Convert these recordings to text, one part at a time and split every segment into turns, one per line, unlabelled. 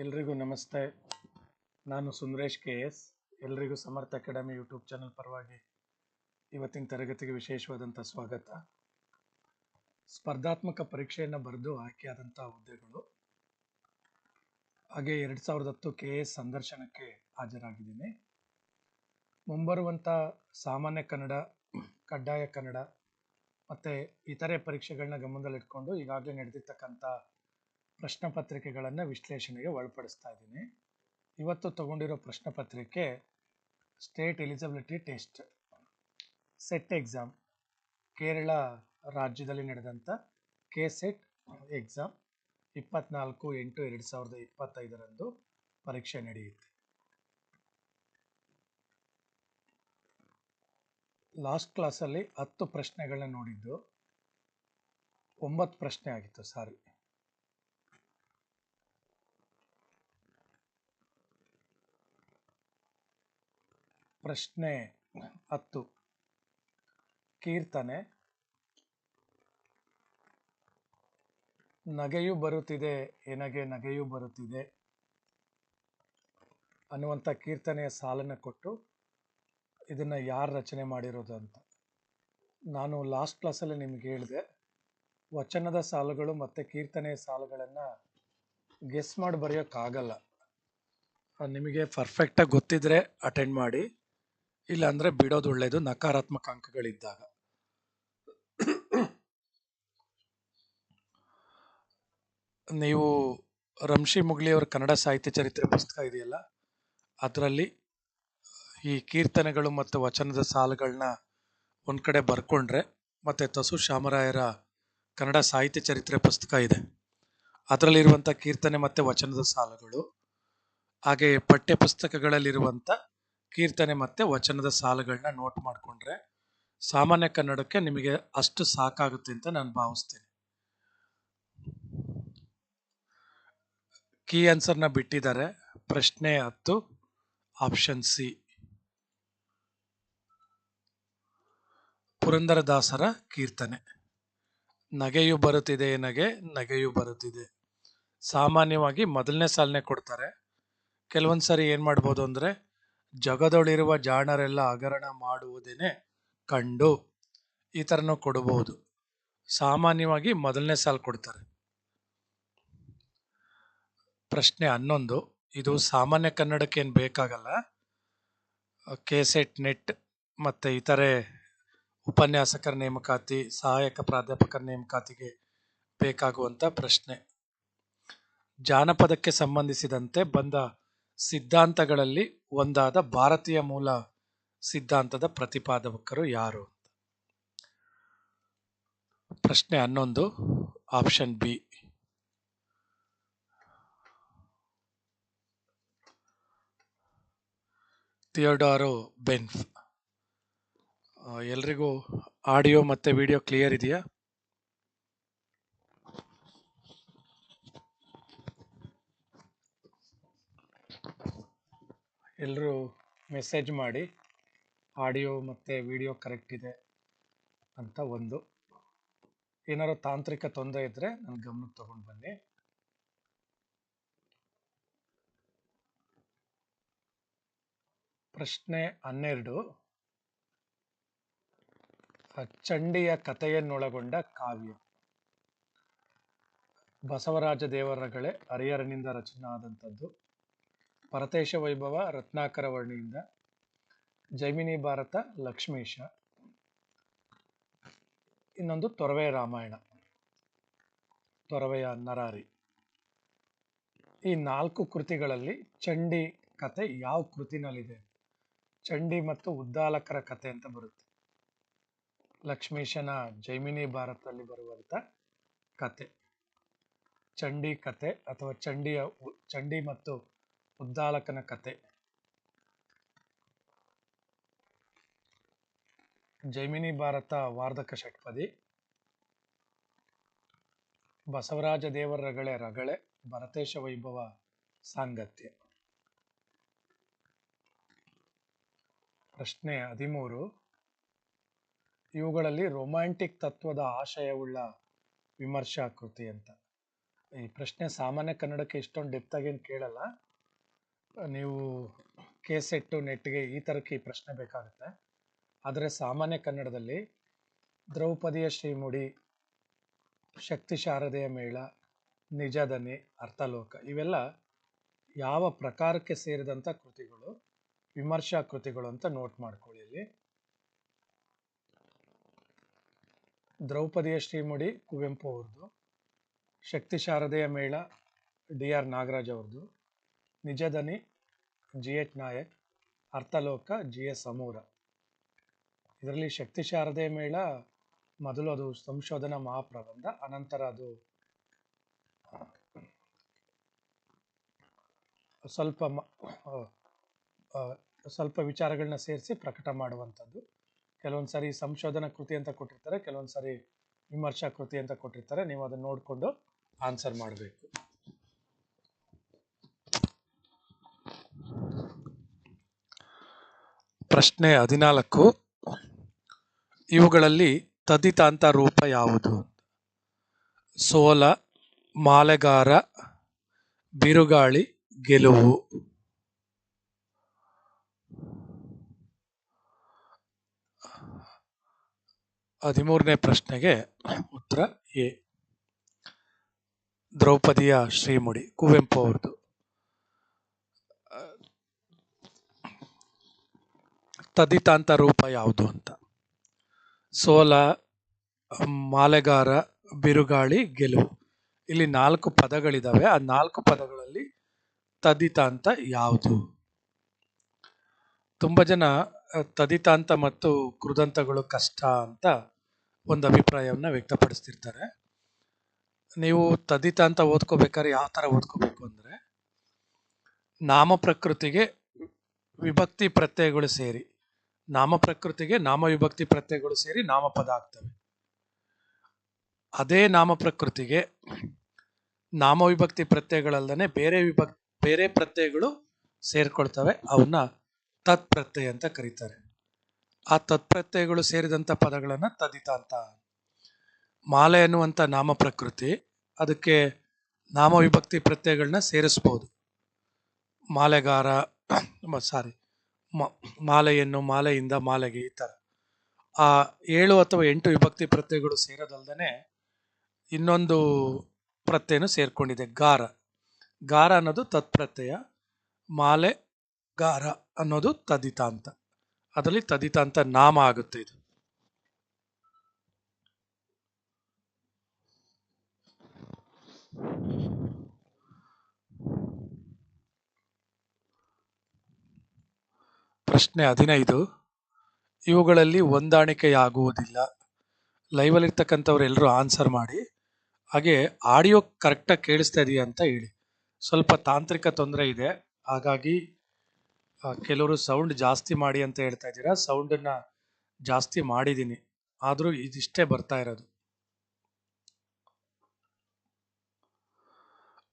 ಎಲ್ರಿಗೂ ನಮಸ್ತೆ. ನಾನು ಸುಂದರೇಶ್ ಕೆ ಎಸ್. ಎಲ್ರಿಗೂ ಸಮರ್ಥ ಅಕಾಡೆಮಿ ಯೂಟ್ಯೂಬ್ ಚಾನಲ್ ಪರವಾಗಿ ಇವತ್ತಿನ ತರಗತಿಗೆ ವಿಶೇಷವಾದಂಥ ಸ್ವಾಗತ. ಸ್ಪರ್ಧಾತ್ಮಕ ಪರೀಕ್ಷೆಯನ್ನು ಬರೆದು ಆಯ್ಕೆಯಾದಂಥ ಹುದ್ದೆಗಳು. ಹಾಗೆ ಎರಡು ಸಾವಿರದ ಹತ್ತು ಕೆ ಎಸ್ ಸಂದರ್ಶನಕ್ಕೆ ಹಾಜರಾಗಿದ್ದೀನಿ. ಮುಂಬರುವಂಥ ಸಾಮಾನ್ಯ ಕನ್ನಡ, ಕಡ್ಡಾಯ ಕನ್ನಡ ಮತ್ತು ಇತರೆ ಪರೀಕ್ಷೆಗಳನ್ನ ಗಮನದಲ್ಲಿಟ್ಕೊಂಡು ಈಗಾಗಲೇ ನಡೆದಿರ್ತಕ್ಕಂಥ ಪ್ರಶ್ನೆ ಪತ್ರಿಕೆಗಳನ್ನು ವಿಶ್ಲೇಷಣೆಗೆ ಒಳಪಡಿಸ್ತಾ ಇದ್ದೀನಿ. ಇವತ್ತು ತಗೊಂಡಿರೋ ಪ್ರಶ್ನೆ ಪತ್ರಿಕೆ state eligibility test SET exam Kerala ರಾಜ್ಯದಲ್ಲಿ ನಡೆದಂಥ ಕೆ ಸೆಟ್ ಎಕ್ಸಾಮ್ ಇಪ್ಪತ್ನಾಲ್ಕು ಎಂಟು ಎರಡು ಸಾವಿರದ ಇಪ್ಪತ್ತೈದರಂದು ಪರೀಕ್ಷೆ ನಡೆಯುತ್ತೆ. ಲಾಸ್ಟ್ ಕ್ಲಾಸಲ್ಲಿ ಹತ್ತು ಪ್ರಶ್ನೆಗಳನ್ನ ನೋಡಿದ್ದು, ಒಂಬತ್ತು ಪ್ರಶ್ನೆ ಆಗಿತ್ತು ಸಾರಿ ಪ್ರಶ್ನೆ ಹತ್ತು. ಕೀರ್ತನೆ. ನಗೆಯು ಬರುತ್ತಿದೆ, ಎನಗೆ ನಗೆಯು ಬರುತ್ತಿದೆ ಅನ್ನುವಂಥ ಕೀರ್ತನೆಯ ಸಾಲನ್ನು ಕೊಟ್ಟು ಇದನ್ನು ಯಾರು ರಚನೆ ಮಾಡಿರೋದು ಅಂತ. ನಾನು ಲಾಸ್ಟ್ ಕ್ಲಾಸಲ್ಲಿ ನಿಮ್ಗೆ ಹೇಳಿದೆ, ವಚನದ ಸಾಲುಗಳು ಮತ್ತು ಕೀರ್ತನೆಯ ಸಾಲುಗಳನ್ನು ಗೆಸ್ ಮಾಡಿ ಬರೆಯೋಕ್ಕಾಗಲ್ಲ. ನಿಮಗೆ ಪರ್ಫೆಕ್ಟಾಗಿ ಗೊತ್ತಿದ್ದರೆ ಅಟೆಂಡ್ ಮಾಡಿ. ಇಲ್ಲಾಂದರೆ ಬಿಡೋದು ಒಳ್ಳೆಯದು ನಕಾರಾತ್ಮಕ ಅಂಕಗಳಿದ್ದಾಗ. ನೀವು ರಂಶಿ ಮುಗ್ಲಿಯವರ ಕನ್ನಡ ಸಾಹಿತ್ಯ ಚರಿತ್ರೆ ಪುಸ್ತಕ ಇದೆಯಲ್ಲ, ಅದರಲ್ಲಿ ಈ ಕೀರ್ತನೆಗಳು ಮತ್ತು ವಚನದ ಸಾಲುಗಳನ್ನ ಒಂದು ಕಡೆ ಬರ್ಕೊಂಡ್ರೆ ಮತ್ತು ತಸು ಶಾಮರಾಯರ ಕನ್ನಡ ಸಾಹಿತ್ಯ ಚರಿತ್ರೆ ಪುಸ್ತಕ ಇದೆ. ಅದರಲ್ಲಿರುವಂಥ ಕೀರ್ತನೆ ಮತ್ತು ವಚನದ ಸಾಲುಗಳು, ಹಾಗೆ ಪಠ್ಯ ಪುಸ್ತಕಗಳಲ್ಲಿರುವಂಥ ಕೀರ್ತನೆ ಮತ್ತು ವಚನದ ಸಾಲುಗಳನ್ನ ನೋಟ್ ಮಾಡಿಕೊಂಡ್ರೆ ಸಾಮಾನ್ಯ ಕನ್ನಡಕ್ಕೆ ನಿಮಗೆ ಅಷ್ಟು ಸಾಕಾಗುತ್ತೆ ಅಂತ ನಾನು ಭಾವಿಸ್ತೇನೆ. ಕೀ ಆನ್ಸರ್ನ ಬಿಟ್ಟಿದ್ದಾರೆ. ಪ್ರಶ್ನೆ ಹತ್ತು ಆಪ್ಷನ್ ಸಿ ಪುರಂದರದಾಸರ ಕೀರ್ತನೆ. ನಗೆಯು ಬರುತ್ತಿದೆ ನಗೆ, ನಗೆಯು ಬರುತ್ತಿದೆ. ಸಾಮಾನ್ಯವಾಗಿ ಮೊದಲನೇ ಸಾಲನೆ ಕೊಡ್ತಾರೆ. ಕೆಲವೊಂದು ಸಾರಿ ಏನು ಮಾಡ್ಬೋದು ಅಂದರೆ ಜಗದೊಳಿರುವ ಜಾಣರೆಲ್ಲ ಹಗರಣ ಮಾಡುವುದೇನೆ ಕಂಡು ಈ ಥರನೂ ಕೊಡಬಹುದು. ಸಾಮಾನ್ಯವಾಗಿ ಮೊದಲನೇ ಸಾಲು ಕೊಡ್ತಾರೆ. ಪ್ರಶ್ನೆ ಹನ್ನೊಂದು. ಇದು ಸಾಮಾನ್ಯ ಕನ್ನಡಕ್ಕೆ ಏನು ಬೇಕಾಗಲ್ಲ. ಕೆಸೆಟ್, ನೆಟ್ ಮತ್ತು ಇತರೆ ಉಪನ್ಯಾಸಕರ ನೇಮಕಾತಿ, ಸಹಾಯಕ ಪ್ರಾಧ್ಯಾಪಕರ ನೇಮಕಾತಿಗೆ ಬೇಕಾಗುವಂಥ ಪ್ರಶ್ನೆ. ಜಾನಪದಕ್ಕೆ ಸಂಬಂಧಿಸಿದಂತೆ ಬಂದ ಸಿದ್ಧಾಂತಗಳಲ್ಲಿ ಒಂದಾದ ಭಾರತೀಯ ಮೂಲ ಸಿದ್ಧಾಂತದ ಪ್ರತಿಪಾದಕರು ಯಾರು ಪ್ರಶ್ನೆ ಹನ್ನೊಂದು ಆಪ್ಷನ್ ಬಿ ಥಿಯೋಡಾರೋ ಬೆನ್ಫ್ ಎಲ್ರಿಗೂ ಆಡಿಯೋ ಮತ್ತು ವಿಡಿಯೋ ಕ್ಲಿಯರ್ ಇದೆಯಾ? ಎಲ್ಲರೂ ಮೆಸೇಜ್ ಮಾಡಿ ಆಡಿಯೋ ಮತ್ತು ವಿಡಿಯೋ ಕರೆಕ್ಟ್ ಇದೆ ಅಂತ ಒಂದು. ಏನಾರು ತಾಂತ್ರಿಕ ತೊಂದರೆ ಇದ್ದರೆ ನನ್ನ ಗಮನಕ್ಕೆ ತಗೊಂಡು ಬನ್ನಿ. ಪ್ರಶ್ನೆ ಹನ್ನೆರಡು. ಚಂಡಿಯ ಕಥೆಯನ್ನೊಳಗೊಂಡ ಕಾವ್ಯ. ಬಸವರಾಜ ದೇವರಗಳೇ ಹರಿಹರನಿಂದ ರಚನೆ ಆದಂಥದ್ದು ಪರತೇಶ ವೈಭವ ರತ್ನಾಕರ ವರ್ಣಿಯಿಂದ ಜೈಮಿನಿ ಭಾರತ ಲಕ್ಷ್ಮೀಶ. ಇನ್ನೊಂದು ತೊರವೆ ರಾಮಾಯಣ. ತೊರವೆಯ ನರಾರಿ. ಈ ನಾಲ್ಕು ಕೃತಿಗಳಲ್ಲಿ ಚಂಡಿ ಕತೆ ಯಾವ ಕೃತಿನಲ್ಲಿದೆ? ಚಂಡಿ ಮತ್ತು ಉದ್ದಾಲಕರ ಕತೆ ಅಂತ ಬರುತ್ತೆ. ಲಕ್ಷ್ಮೀಶನ ಜೈಮಿನಿ ಭಾರತದಲ್ಲಿ ಬರುವಂತ ಕತೆ. ಚಂಡಿ ಕತೆ ಅಥವಾ ಚಂಡಿಯ ಚಂಡಿ ಮತ್ತು ಉದ್ದಾಲಕನ ಕತೆ. ಜೈಮಿನಿ ಭಾರತ ವಾರ್ಧಕ ಷಟ್ಪದಿ. ಬಸವರಾಜ ದೇವರ ರಗಳೆ ರಗಳೆ, ಭರತೇಶ ವೈಭವ ಸಾಂಗತ್ಯ. ಪ್ರಶ್ನೆ ಹದಿಮೂರು. ಇವುಗಳಲ್ಲಿ ರೊಮ್ಯಾಂಟಿಕ್ ತತ್ವದ ಆಶಯವುಳ್ಳ ವಿಮರ್ಶಾ ಕೃತಿ ಅಂತ. ಈ ಪ್ರಶ್ನೆ ಸಾಮಾನ್ಯ ಕನ್ನಡಕ್ಕೆ ಇಷ್ಟೊಂದು ಡೆಪ್ತಾಗೇನು ಕೇಳಲ್ಲ. ನೀವು ಕೆ ಸೆಟ್ಟು ನೆಟ್ಗೆ ಈ ಥರಕ್ಕೆ ಈ ಪ್ರಶ್ನೆ ಬೇಕಾಗುತ್ತೆ. ಆದರೆ ಸಾಮಾನ್ಯ ಕನ್ನಡದಲ್ಲಿ ದ್ರೌಪದಿಯ ಶ್ರೀಮುಡಿ ಶಕ್ತಿ ಶಾರದೆಯ ಮೇಳ ನಿಜದನಿ ಅರ್ಥಲೋಕ ಇವೆಲ್ಲ ಯಾವ ಪ್ರಕಾರಕ್ಕೆ ಸೇರಿದಂಥ ಕೃತಿಗಳು, ವಿಮರ್ಶಾ ಕೃತಿಗಳು ಅಂತ ನೋಟ್ ಮಾಡ್ಕೊಳ್ಳಿ ದ್ರೌಪದಿಯ ಶ್ರೀಮುಡಿ ಕುವೆಂಪು ಅವ್ರದ್ದು ಶಕ್ತಿ ಶಾರದೆಯ ಮೇಳ ಡಿ ಆರ್ ನಾಗರಾಜ್ ಅವ್ರದ್ದು ನಿಜದನಿ G H Nayak, Arthaloka G S ಅಮೂರ ಇದರಲ್ಲಿ ಶಕ್ತಿ ಶಾರದೆ ಮೇಳ, ಮೊದಲು ಅದು ಸಂಶೋಧನಾ ಮಹಾಪ್ರಬಂಧ, ಅನಂತರ ಅದು ಸ್ವಲ್ಪ ಸ್ವಲ್ಪ ವಿಚಾರಗಳನ್ನ ಸೇರಿಸಿ ಪ್ರಕಟ ಮಾಡುವಂಥದ್ದು. ಕೆಲವೊಂದು ಸಾರಿ ಸಂಶೋಧನಾ ಕೃತಿ ಅಂತ ಕೊಟ್ಟಿರ್ತಾರೆ, ಕೆಲವೊಂದು ಸಾರಿ ವಿಮರ್ಶಾ ಕೃತಿ ಅಂತ ಕೊಟ್ಟಿರ್ತಾರೆ. ನೀವು ಅದನ್ನ ನೋಡಿಕೊಂಡು ಆನ್ಸರ್ ಮಾಡಬೇಕು. ಪ್ರಶ್ನೆ ಹದಿನಾಲ್ಕು. ಇವುಗಳಲ್ಲಿ ತದಿತಾಂತ ರೂಪ ಯಾವುದು? ಸೋಲ, ಮಾಲೆಗಾರ, ಬಿರುಗಾಳಿ, ಗೆಲುವು. ಹದಿಮೂರನೇ ಪ್ರಶ್ನೆಗೆ ಉತ್ತರ ಎ. ದ್ರೌಪದಿಯ ಶ್ರೀಮುಡಿ, ಕುವೆಂಪು ಅವ್ರದ್ದು. ತದಿತಾಂತ ರೂಪ ಯಾವುದು ಅಂತ. ಸೋಲ, ಮಾಲೆಗಾರ, ಬಿರುಗಾಳಿ, ಗೆಲುವು. ಇಲ್ಲಿ ನಾಲ್ಕು ಪದಗಳಿದಾವೆ. ಆ ನಾಲ್ಕು ಪದಗಳಲ್ಲಿ ತದಿತಾಂತ ಯಾವುದು? ತುಂಬ ಜನ ತದಿತಾಂತ ಮತ್ತು ಕೃದಂತಗಳು ಕಷ್ಟ ಅಂತ ಒಂದು ಅಭಿಪ್ರಾಯವನ್ನು ವ್ಯಕ್ತಪಡಿಸ್ತಿರ್ತಾರೆ. ನೀವು ತದಿತಾಂತ ಓದ್ಕೋಬೇಕಾದ್ರೆ ಯಾವ ಥರ ಓದ್ಕೋಬೇಕು ಅಂದರೆ, ನಾಮ ಪ್ರಕೃತಿಗೆ ವಿಭಕ್ತಿ ಪ್ರತ್ಯಯಗಳು ಸೇರಿ. ನಾಮ ಪ್ರಕೃತಿಗೆ ನಾಮ ವಿಭಕ್ತಿ ಪ್ರತ್ಯಯಗಳು ಸೇರಿ ನಾಮಪದ ಆಗ್ತವೆ. ಅದೇ ನಾಮ ಪ್ರಕೃತಿಗೆ ನಾಮ ವಿಭಕ್ತಿ ಪ್ರತ್ಯಯಗಳಲ್ಲದೆ ಬೇರೆ ವಿಭಕ್, ಬೇರೆ ಪ್ರತ್ಯಯಗಳು ಸೇರ್ಕೊಳ್ತವೆ. ಅವನ್ನ ತತ್ ಪ್ರತ್ಯಯ ಅಂತ ಕರೀತಾರೆ. ಆ ತತ್ ಪ್ರತ್ಯಯಗಳು ಪದಗಳನ್ನು ತದಿತ ಅಂತ. ಮಾಲೆ ಅನ್ನುವಂಥ ನಾಮ ಪ್ರಕೃತಿ ಅದಕ್ಕೆ ನಾಮ ವಿಭಕ್ತಿ ಪ್ರತ್ಯಯಗಳನ್ನ ಸೇರಿಸ್ಬೋದು. ಮಾಲೆಗಾರ ಸಾರಿ ಮಾಲೆಯನ್ನು ಮಾಲೆಯಿಂದ ಮಾಲೆಗೆ ಈ ಥರ ಆ ಏಳು ಅಥವಾ ಎಂಟು ವಿಭಕ್ತಿ ಪ್ರತ್ಯಯಗಳು ಸೇರೋದಲ್ದೇ ಇನ್ನೊಂದು ಪ್ರತ್ಯಯನು ಸೇರಿಕೊಂಡಿದೆ, ಗಾರ. ಗಾರ ಅನ್ನೋದು ತತ್ಪ್ರತ್ಯಯ, ಮಾಲೆ, ಗಾರ ಅನ್ನೋದು ತದಿತಾಂತ. ಅದರಲ್ಲಿ ತದಿತಾಂತ ನಾಮ ಆಗುತ್ತೆ ಇದು. ಪ್ರಶ್ನೆ ಹದಿನೈದು. ಇವುಗಳಲ್ಲಿ ಹೊಂದಾಣಿಕೆಯಾಗುವುದಿಲ್ಲ. ಲೈವಲ್ಲಿರ್ತಕ್ಕಂಥವ್ರು ಎಲ್ಲರೂ ಆನ್ಸರ್ ಮಾಡಿ. ಹಾಗೆ ಆಡಿಯೋ ಕರೆಕ್ಟಾಗಿ ಕೇಳಿಸ್ತಾ ಇದೆಯಾ ಅಂತ ಹೇಳಿ. ಸ್ವಲ್ಪ ತಾಂತ್ರಿಕ ತೊಂದರೆ ಇದೆ. ಹಾಗಾಗಿ ಕೆಲವರು ಸೌಂಡ್ ಜಾಸ್ತಿ ಮಾಡಿ ಅಂತ ಹೇಳ್ತಾ ಇದ್ದೀರಾ? ಸೌಂಡನ್ನ ಜಾಸ್ತಿ ಮಾಡಿದ್ದೀನಿ. ಆದರೂ ಇದಿಷ್ಟೇ ಬರ್ತಾ ಇರೋದು.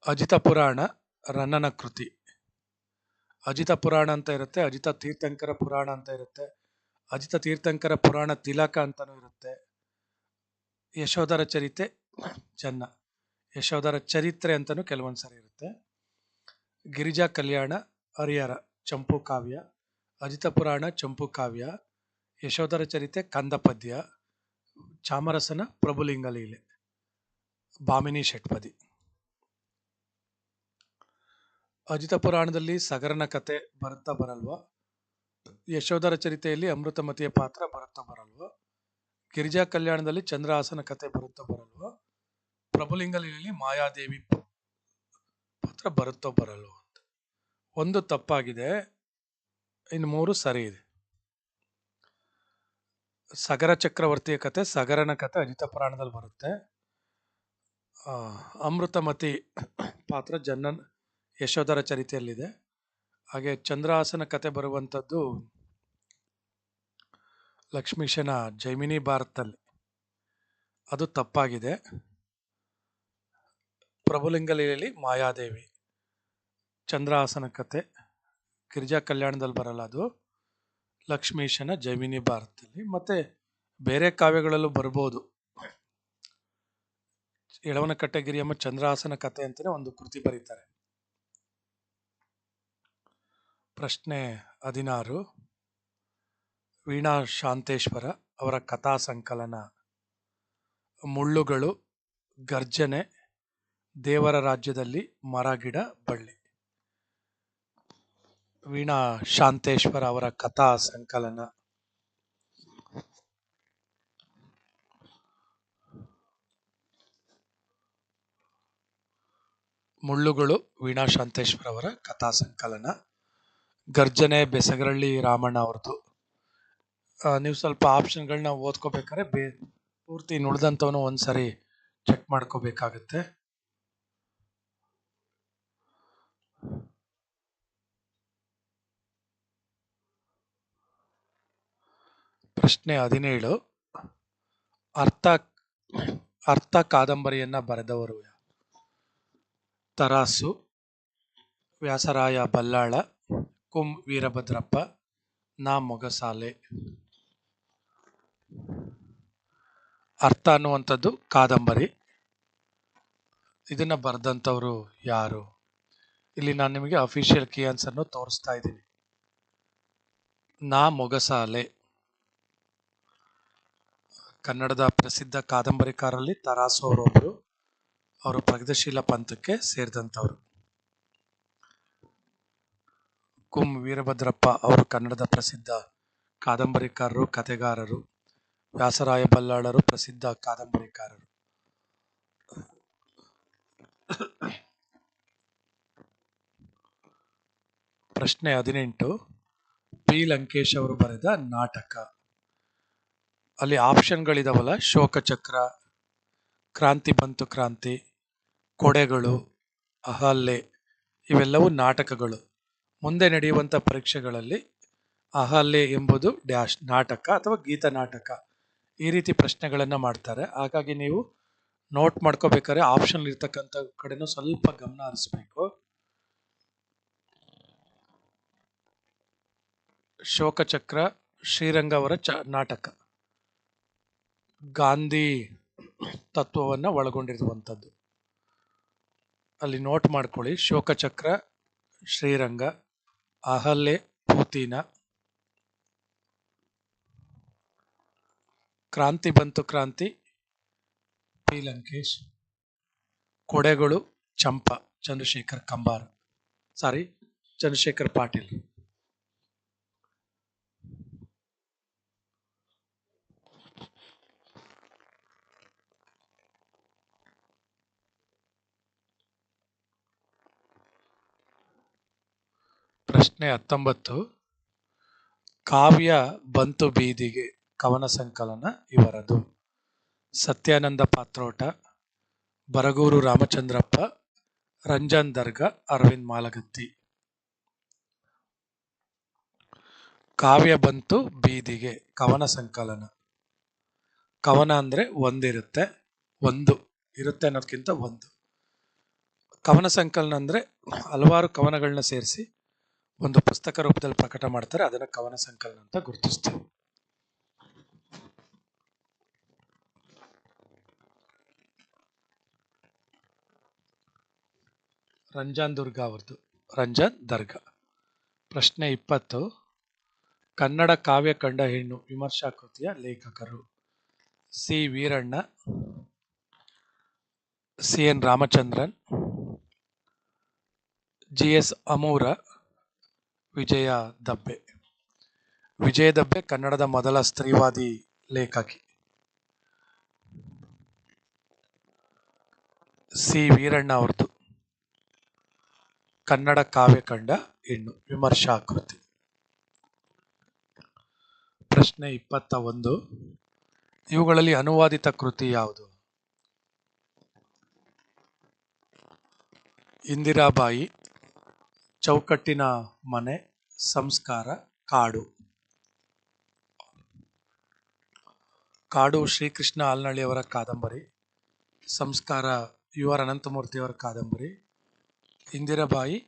ಅಜಿತ ಪುರಾಣ ರನ್ನನ ಕೃತಿ. ಅಜಿತ ಪುರಾಣ ಅಂತ ಇರುತ್ತೆ, ಅಜಿತ ತೀರ್ಥಂಕರ ಪುರಾಣ ಅಂತ ಇರುತ್ತೆ, ಅಜಿತ ತೀರ್ಥಂಕರ ಪುರಾಣ ತಿಲಕ ಅಂತಲೂ ಇರುತ್ತೆ. ಯಶೋಧರ ಚರಿತೆ ಚೆನ್ನ ಯಶೋಧರ ಚರಿತ್ರೆ ಅಂತಲೂ ಕೆಲವೊಂದು ಸರಿ ಇರುತ್ತೆ. ಗಿರಿಜಾ ಕಲ್ಯಾಣ, ಹರಿಹರ, ಚಂಪು ಕಾವ್ಯ, ಅಜಿತ ಪುರಾಣ, ಚಂಪು ಕಾವ್ಯ, ಯಶೋಧರ ಚರಿತೆ ಕಂದ ಪದ್ಯ ಚಾಮರಸನ ಪ್ರಭುಲಿಂಗಲೀಲೆ ಭಾಮಿನಿ ಷಟ್ಪದಿ. ಅಜಿತ ಪುರಾಣದಲ್ಲಿ ಸಗರನ ಕತೆ ಬರುತ್ತಾ ಬರಲ್ವಾ? ಯಶೋಧರ ಚರಿತೆಯಲ್ಲಿ ಅಮೃತಮತಿಯ ಪಾತ್ರ ಬರುತ್ತಾ ಬರಲ್ವಾ? ಗಿರಿಜಾ ಕಲ್ಯಾಣದಲ್ಲಿ ಚಂದ್ರಹಾಸನ ಕತೆ ಬರುತ್ತಾ ಬರಲ್ವಾ? ಪ್ರಭುಲಿಂಗಲಿಯಲ್ಲಿ ಮಾಯಾದೇವಿ ಪಾತ್ರ ಬರುತ್ತೋ ಬರಲ್ವೋ ಅಂತ. ಒಂದು ತಪ್ಪಾಗಿದೆ, ಇನ್ನು ಮೂರು ಸರಿ ಇದೆ. ಸಗರ ಚಕ್ರವರ್ತಿಯ ಕತೆ, ಸಗರನ ಕತೆ ಅಜಿತ ಪುರಾಣದಲ್ಲಿ ಬರುತ್ತೆ. ಅಮೃತಮತಿ ಪಾತ್ರ ಜನ್ನನ್ ಯಶೋಧರ ಚರಿತೆಯಲ್ಲಿದೆ ಹಾಗೆ ಚಂದ್ರಹಾಸನ ಕತೆ ಬರುವಂಥದ್ದು ಲಕ್ಷ್ಮೀಶನ ಜೈಮಿನಿ ಭಾರತದಲ್ಲಿ ಅದು ತಪ್ಪಾಗಿದೆ. ಪ್ರಭುಲಿಂಗಲೀಲಿ ಮಾಯಾದೇವಿ. ಚಂದ್ರಹಾಸನ ಕತೆ. ಗಿರಿಜಾ ಕಲ್ಯಾಣದಲ್ಲಿ ಬರಲ್ಲ ಅದು. ಲಕ್ಷ್ಮೀಶನ ಜೈಮಿನಿ ಭಾರತದಲ್ಲಿ ಮತ್ತು ಬೇರೆ ಕಾವ್ಯಗಳಲ್ಲೂ ಬರ್ಬೋದು. ಯಳವನಕಟ್ಟೆಗಿರಿಯಮ್ಮ ಚಂದ್ರಹಾಸನ ಕಥೆ ಅಂತಲೇ ಒಂದು ಕೃತಿ ಬರೀತಾರೆ. ಪ್ರಶ್ನೆ ಹದಿನಾರು. ವೀಣಾ ಶಾಂತೇಶ್ವರ ಅವರ ಕಥಾ ಸಂಕಲನ. ಮುಳ್ಳುಗಳು, ಗರ್ಜನೆ, ದೇವರ ರಾಜ್ಯದಲ್ಲಿ ಮರಗಿಡ ಬಳ್ಳಿ. ವೀಣಾ ಶಾಂತೇಶ್ವರ ಅವರ ಕಥಾ ಸಂಕಲನ. ಮುಳ್ಳುಗಳು, ವೀಣಾ ಶಾಂತೇಶ್ವರ ಅವರ ಕಥಾ ಸಂಕಲನ. ಗರ್ಜನೆ, ಬೆಸಗರಳ್ಳಿ, ರಾಮಣ್ಣ ಅವ್ರದ್ದು. ನೀವು ಸ್ವಲ್ಪ ಆಪ್ಷನ್ಗಳನ್ನ ಓದ್ಕೋಬೇಕಾದ್ರೆ ಬೇ, ಪೂರ್ತಿ ನುಡ್ದಂಥವನು ಒಂದ್ಸರಿ ಚೆಕ್ ಮಾಡ್ಕೋಬೇಕಾಗತ್ತೆ. ಪ್ರಶ್ನೆ ಹದಿನೇಳು. ಅರ್ಥ ಅರ್ಥ ಕಾದಂಬರಿಯನ್ನ ಬರೆದವರು? ತರಾಸು, ವ್ಯಾಸರಾಯ ಬಲ್ಲಾಳ ಕುಂ ವೀರಭದ್ರಪ್ಪ, ನಾ ಮೊಗಸಾಲೆ ಅರ್ಥ ಅನ್ನುವಂಥದ್ದು ಕಾದಂಬರಿ. ಇದನ್ನ ಬರೆದಂಥವ್ರು ಯಾರು? ಇಲ್ಲಿ ನಾನು ನಿಮಗೆ ಅಫಿಷಿಯಲ್ ಕೀ ಆನ್ಸರ್ನು ತೋರಿಸ್ತಾ ಇದ್ದೀನಿ. ನಾ ಮೊಗಸಾಲೆ ಕನ್ನಡದ ಪ್ರಸಿದ್ಧ ಕಾದಂಬರಿಕಾರರಲ್ಲಿ ತರಾಸು ಅವರೊಬ್ಬರು ಅವರು ಪ್ರಗತಿಶೀಲ ಪಂಥಕ್ಕೆ ಸೇರಿದಂಥವ್ರು. ಕುಂ ವೀರಭದ್ರಪ್ಪ ಅವರು ಕನ್ನಡದ ಪ್ರಸಿದ್ಧ ಕಾದಂಬರಿಕಾರರು, ಕಥೆಗಾರರು, ವ್ಯಾಸರಾಯ ಬಲ್ಲಾಳರು ಪ್ರಸಿದ್ಧ ಕಾದಂಬರಿಕಾರರು. ಪ್ರಶ್ನೆ ಹದಿನೆಂಟು. ಪಿ. ಲಂಕೇಶ್ ಅವರು ಬರೆದ ನಾಟಕ. ಅಲ್ಲಿ ಆಪ್ಷನ್ಗಳಿದಾವಲ್ಲ ಶೋಕಚಕ್ರ, ಕ್ರಾಂತಿ ಬಂತು ಕ್ರಾಂತಿ, ಕೊಡೆಗಳು ಅಹಲ್ಲೆ ಇವೆಲ್ಲವೂ ನಾಟಕಗಳು. ಮುಂದೆ ನಡೆಯುವಂಥ ಪರೀಕ್ಷೆಗಳಲ್ಲಿ ಅಹಲ್ಲೆ ಎಂಬುದು ಡ್ಯಾಶ್, ನಾಟಕ ಅಥವಾ ಗೀತ ನಾಟಕ ಈ ರೀತಿ ಪ್ರಶ್ನೆಗಳನ್ನು ಮಾಡ್ತಾರೆ. ಹಾಗಾಗಿ ನೀವು ನೋಟ್ ಮಾಡ್ಕೋಬೇಕಾದ್ರೆ ಆಪ್ಷನ್ ಇರ್ತಕ್ಕಂಥ ಕಡೆನೂ ಸ್ವಲ್ಪ ಗಮನ ಹರಿಸ್ಬೇಕು. ಶೋಕಚಕ್ರ ಶ್ರೀರಂಗ ಅವರ ಚ, ನಾಟಕ. ಗಾಂಧಿ ತತ್ವವನ್ನು ಒಳಗೊಂಡಿರುವಂಥದ್ದು. ಅಲ್ಲಿ ನೋಟ್ ಮಾಡ್ಕೊಳ್ಳಿ. ಶೋಕಚಕ್ರ, ಶ್ರೀರಂಗ ಅಹಲ್ಯೆ ಪೂತಿನ. ಕ್ರಾಂತಿ ಬಂತು ಕ್ರಾಂತಿ. ಪಿ. ಲಂಕೇಶ್. ಕೊಡೆಗಳು ಚಂಪ ಚಂದ್ರಶೇಖರ್ ಕಂಬಾರ. ಸಾರಿ ಚಂದ್ರಶೇಖರ್ ಪಾಟೀಲ್. ಪ್ರಶ್ನೆ ಹತ್ತೊಂಬತ್ತು. ಕಾವ್ಯ ಬಂತು ಬೀದಿಗೆ ಕವನ ಸಂಕಲನ ಇವರದು. ಸತ್ಯಾನಂದ ಪಾತ್ರೋಟ, ಬರಗೂರು ರಾಮಚಂದ್ರಪ್ಪ, ರಂಜನ್ ದರ್ಗ, ಅರವಿಂದ್ ಮಾಲಗತ್ತಿ. ಕಾವ್ಯ ಬಂತು ಬೀದಿಗೆ ಕವನ ಸಂಕಲನ. ಕವನ ಅಂದ್ರೆ ಒಂದಿರುತ್ತೆ, ಒಂದು. ಇರುತ್ತೆ ಅನ್ನೋದಕ್ಕಿಂತ ಒಂದು. ಕವನ ಸಂಕಲನ ಅಂದ್ರೆ ಹಲವಾರು ಕವನಗಳನ್ನ ಸೇರಿಸಿ ಒಂದು ಪುಸ್ತಕ ರೂಪದಲ್ಲಿ ಪ್ರಕಟ ಮಾಡ್ತಾರೆ, ಅದನ್ನು ಕವನ ಸಂಕಲನ ಅಂತ ಗುರುತಿಸ್ತೇವೆ ರಂಜಾನ್ ದುರ್ಗಾ ಅವ್ರದ್ದು ರಂಜಾನ್ ದರ್ಗಾ. ಪ್ರಶ್ನೆ ಇಪ್ಪತ್ತು. ಕನ್ನಡ ಕಾವ್ಯ ಕಂಡ ಹೆಣ್ಣು, ವಿಮರ್ಶಾ ಕೃತಿಯ ಲೇಖಕರು. C. Veeranna, C. N. Ramachandran, G. S. Amur Vijaya Dabbe. Vijaya Dabbe ಕನ್ನಡದ ಮೊದಲ ಸ್ತ್ರೀವಾದಿ ಲೇಖಕಿ. ಸಿ. ವೀರಣ್ಣ ಅವ್ರದ್ದು. ಕನ್ನಡ ಕಾವ್ಯ ಕಂಡ ಹೆಣ್ಣು. ವಿಮರ್ಶಾ ಕೃತಿ. ಪ್ರಶ್ನೆ ಇಪ್ಪತ್ತ ಒಂದು. ಇವುಗಳಲ್ಲಿ ಅನುವಾದಿತ ಕೃತಿ ಯಾವುದು? ಇಂದಿರಾಬಾಯಿ, ಚೌಕಟ್ಟಿನ ಮನೆ ಸಂಸ್ಕಾರ, ಕಾಡು. ಕಾಡು ಶ್ರೀಕೃಷ್ಣ ಆಲ್ನಳ್ಳಿ ಅವರ ಕಾದಂಬರಿ, ಸಂಸ್ಕಾರ ಯು ಆರ್ ಅನಂತಮೂರ್ತಿಯವರ ಕಾದಂಬರಿ, ಇಂದಿರಾಬಾಯಿ.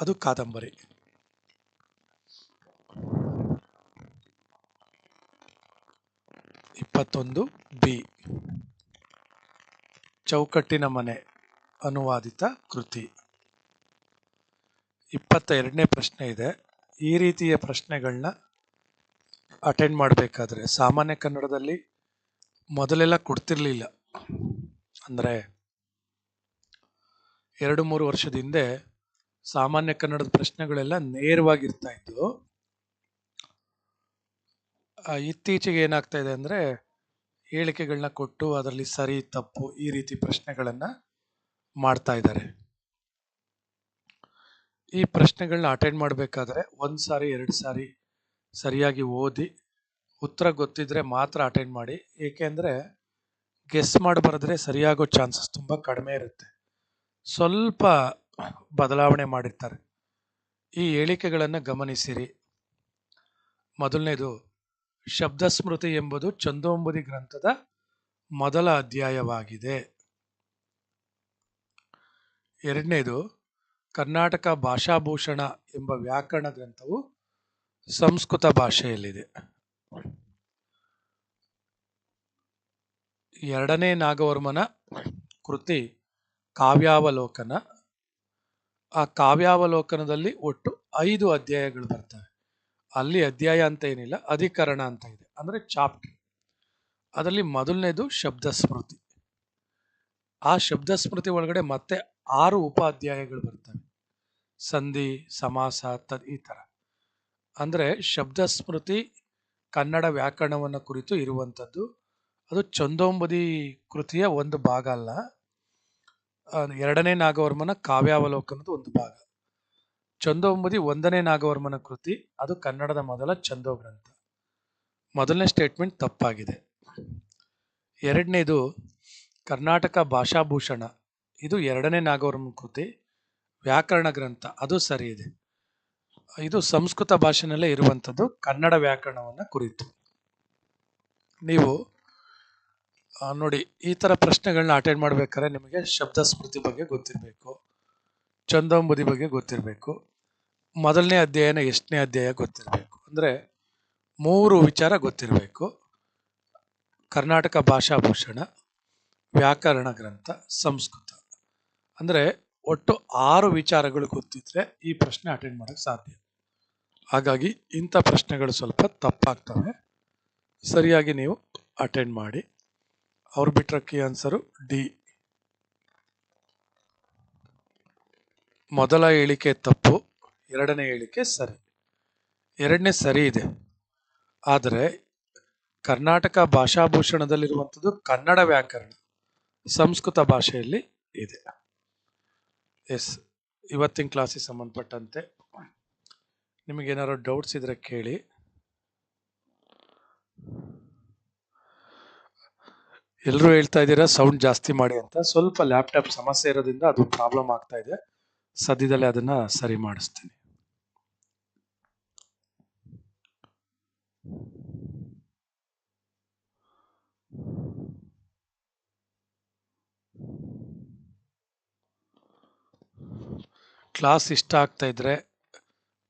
ಅದು ಕಾದಂಬರಿ. ಇಪ್ಪತ್ತೊಂದು ಬಿ. ಚೌಕಟ್ಟಿನ ಮನೆ. ಅನುವಾದಿತ ಕೃತಿ. ಇಪ್ಪತ್ತ ಎರಡನೇ ಪ್ರಶ್ನೆ ಇದೆ. ಈ ರೀತಿಯ ಪ್ರಶ್ನೆಗಳನ್ನ ಅಟೆಂಡ್ ಮಾಡಬೇಕಾದ್ರೆ ಸಾಮಾನ್ಯ ಕನ್ನಡದಲ್ಲಿ ಮೊದಲೆಲ್ಲ ಕೊಡ್ತಿರ್ಲಿಲ್ಲ. ಅಂದರೆ ಎರಡು ಮೂರು ವರ್ಷದ ಹಿಂದೆ ಸಾಮಾನ್ಯ ಕನ್ನಡದ ಪ್ರಶ್ನೆಗಳೆಲ್ಲ ನೇರವಾಗಿರ್ತಾ ಇತ್ತು. ಇತ್ತೀಚೆಗೆ ಏನಾಗ್ತಾ ಇದೆ ಅಂದರೆ ಹೇಳಿಕೆಗಳನ್ನ ಕೊಟ್ಟು ಅದರಲ್ಲಿ ಸರಿ, ತಪ್ಪು ಈ ರೀತಿ ಪ್ರಶ್ನೆಗಳನ್ನ ಮಾಡ್ತಾ ಇದ್ದಾರೆ. ಈ ಪ್ರಶ್ನೆಗಳನ್ನ ಅಟೆಂಡ್ ಮಾಡಬೇಕಾದ್ರೆ ಒಂದು ಸಾರಿ, ಎರಡು ಸಾರಿ ಸರಿಯಾಗಿ ಓದಿ, ಉತ್ತರ ಗೊತ್ತಿದ್ರೆ ಮಾತ್ರ ಅಟೆಂಡ್ ಮಾಡಿ. ಏಕೆಂದರೆ ಗೆಸ್ ಮಾಡಿ ಬರೆದ್ರೆ ಸರಿಯಾಗೋ ಚಾನ್ಸಸ್ ತುಂಬ ಕಡಿಮೆ ಇರುತ್ತೆ. ಸ್ವಲ್ಪ ಬದಲಾವಣೆ ಮಾಡಿರ್ತಾರೆ. ಈ ಹೇಳಿಕೆಗಳನ್ನು ಗಮನಿಸಿರಿ. ಮೊದಲನೇದು ಶಬ್ದ ಸ್ಮೃತಿ ಎಂಬುದು ಚಂದೋಂಬುದಿ ಗ್ರಂಥದ ಮೊದಲ ಅಧ್ಯಾಯವಾಗಿದೆ. ಎರಡನೇದು ಕರ್ನಾಟಕ ಭಾಷಾಭೂಷಣ ಎಂಬ ವ್ಯಾಕರಣ ಗ್ರಂಥವು ಸಂಸ್ಕೃತ ಭಾಷೆಯಲ್ಲಿದೆ. ಎರಡನೇ ನಾಗವರ್ಮನ ಕೃತಿ ಕಾವ್ಯಾವಲೋಕನ. ಆ ಕಾವ್ಯಾವಲೋಕನದಲ್ಲಿ ಒಟ್ಟು ಐದು ಅಧ್ಯಾಯಗಳು ಬರ್ತವೆ. ಅಲ್ಲಿ ಅಧ್ಯಾಯ ಅಂತ ಏನಿಲ್ಲ, ಅಧಿಕರಣ ಅಂತ ಇದೆ. ಅಂದ್ರೆ ಚಾಪ್ಟರ್. ಅದರಲ್ಲಿ ಮೊದಲನೇದು ಶಬ್ದ ಸ್ಮೃತಿ ಆ ಶಬ್ದ ಸ್ಮೃತಿ ಒಳಗಡೆ ಮತ್ತೆ ಆರು ಉಪಾಧ್ಯಾಯಗಳು ಬರ್ತವೆ. ಸಂಧಿ, ಸಮಾಸ, ತದ್ ಈ ಥರ ಅಂದ್ರೆ ಶಬ್ದ ಸ್ಮೃತಿ ಕನ್ನಡ ವ್ಯಾಕರಣವನ್ನು ಕುರಿತು ಇರುವಂಥದ್ದು ಅದು ಚಂದೋಂಬದಿ ಕೃತಿಯ ಒಂದು ಭಾಗ ಅಲ್ಲ. ಎರಡನೇ ನಾಗವರ್ಮನ ಕಾವ್ಯಾವಲೋಕನದ ಒಂದು ಭಾಗ. ಚಂದೋಂಬದಿ ಒಂದನೇ ನಾಗವರ್ಮನ ಕೃತಿ, ಅದು ಕನ್ನಡದ ಮೊದಲ ಚಂದೋ ಗ್ರಂಥ ಮೊದಲನೇ ಸ್ಟೇಟ್ಮೆಂಟ್ ತಪ್ಪಾಗಿದೆ. ಎರಡನೇದು ಕರ್ನಾಟಕ ಭಾಷಾಭೂಷಣ. ಇದು ಎರಡನೇ ನಾಗವರ್ಮ ಕೃತಿ ವ್ಯಾಕರಣ ಗ್ರಂಥ. ಅದು ಸರಿ ಇದೆ. ಇದು ಸಂಸ್ಕೃತ ಭಾಷೆನಲ್ಲೇ ಇರುವಂಥದ್ದು, ಕನ್ನಡ ವ್ಯಾಕರಣವನ್ನು ಕುರಿತು. ನೀವು ನೋಡಿ, ಈ ಥರ ಪ್ರಶ್ನೆಗಳನ್ನ ಅಟೆಂಡ್ ಮಾಡ್ಬೇಕಾದ್ರೆ ನಿಮಗೆ ಶಬ್ದ ಸ್ಮೃತಿ ಬಗ್ಗೆ ಗೊತ್ತಿರಬೇಕು, ಚಂದೋಂಬುದಿ ಬಗ್ಗೆ ಗೊತ್ತಿರಬೇಕು, ಮೊದಲನೇ ಅಧ್ಯಾಯನ ಎಷ್ಟನೇ ಅಧ್ಯಾಯ ಗೊತ್ತಿರಬೇಕು. ಅಂದರೆ ಮೂರು ವಿಚಾರ ಗೊತ್ತಿರಬೇಕು. ಕರ್ನಾಟಕ ಭಾಷಾಭೂಷಣ ವ್ಯಾಕರಣ ಗ್ರಂಥ, ಸಂಸ್ಕೃತ. ಅಂದ್ರೆ ಒಟ್ಟು ಆರು ವಿಚಾರಗಳು ಗೊತ್ತಿದ್ರೆ ಈ ಪ್ರಶ್ನೆ ಅಟೆಂಡ್ ಮಾಡೋಕ್ಕೆ ಸಾಧ್ಯ. ಹಾಗಾಗಿ ಇಂಥ ಪ್ರಶ್ನೆಗಳು ಸ್ವಲ್ಪ ತಪ್ಪಾಗ್ತವೆ. ಸರಿಯಾಗಿ ನೀವು ಅಟೆಂಡ್ ಮಾಡಿ. ಅವ್ರು ಬಿಟ್ಟರೆ ಕೀ ಆನ್ಸರು ಡಿ ಮೊದಲ ಹೇಳಿಕೆ ತಪ್ಪು, ಎರಡನೇ ಹೇಳಿಕೆ ಸರಿ. ಎರಡನೇ ಸರಿ ಇದೆ. ಆದರೆ ಕರ್ನಾಟಕ ಭಾಷಾಭೂಷಣದಲ್ಲಿರುವಂಥದ್ದು ಕನ್ನಡ ವ್ಯಾಕರಣ, ಸಂಸ್ಕೃತ ಭಾಷೆಯಲ್ಲಿ ಇದೆ. ಎಸ್, ಇವತ್ತಿನ ಕ್ಲಾಸಿಗೆ ಸಂಬಂಧಪಟ್ಟಂತೆ ನಿಮಗೇನಾದ್ರು ಡೌಟ್ಸ್ ಇದ್ರೆ ಕೇಳಿ. ಎಲ್ಲರೂ ಹೇಳ್ತಾ ಇದ್ದೀರಾ ಸೌಂಡ್ ಜಾಸ್ತಿ ಮಾಡಿ ಅಂತ. ಸ್ವಲ್ಪ ಲ್ಯಾಪ್ಟಾಪ್ ಸಮಸ್ಯೆ ಇರೋದ್ರಿಂದ ಅದು ಪ್ರಾಬ್ಲಮ್ ಆಗ್ತಾ ಇದೆ. ಸದ್ಯದಲ್ಲೇ ಅದನ್ನ ಸರಿ ಮಾಡಿಸ್ತೀನಿ. ಕ್ಲಾಸ್ ಇಷ್ಟ ಆಗ್ತಾ ಇದ್ರೆ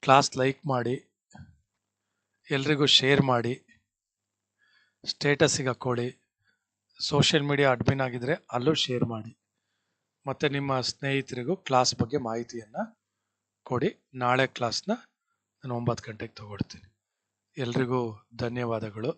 ಕ್ಲಾಸ್ ಲೈಕ್ ಮಾಡಿ, ಎಲ್ರಿಗೂ ಶೇರ್ ಮಾಡಿ ಸ್ಟೇಟಸ್ಸಿಗೆ ಹಾಕ್ಕೊಳ್ಳಿ ಸೋಷಿಯಲ್ ಮೀಡಿಯಾ ಅಡ್ಮಿನ್ ಆಗಿದ್ರೆ ಅಲ್ಲೂ ಶೇರ್ ಮಾಡಿ. ಮತ್ತು ನಿಮ್ಮ ಸ್ನೇಹಿತರಿಗೂ ಕ್ಲಾಸ್ ಬಗ್ಗೆ ಮಾಹಿತಿಯನ್ನು ಕೊಡಿ. ನಾಳೆ ಕ್ಲಾಸ್ನ ನಾನು ಒಂಬತ್ತು ಗಂಟೆಗೆ ತಗೊಳ್ತೀನಿ. ಎಲ್ರಿಗೂ ಧನ್ಯವಾದಗಳು.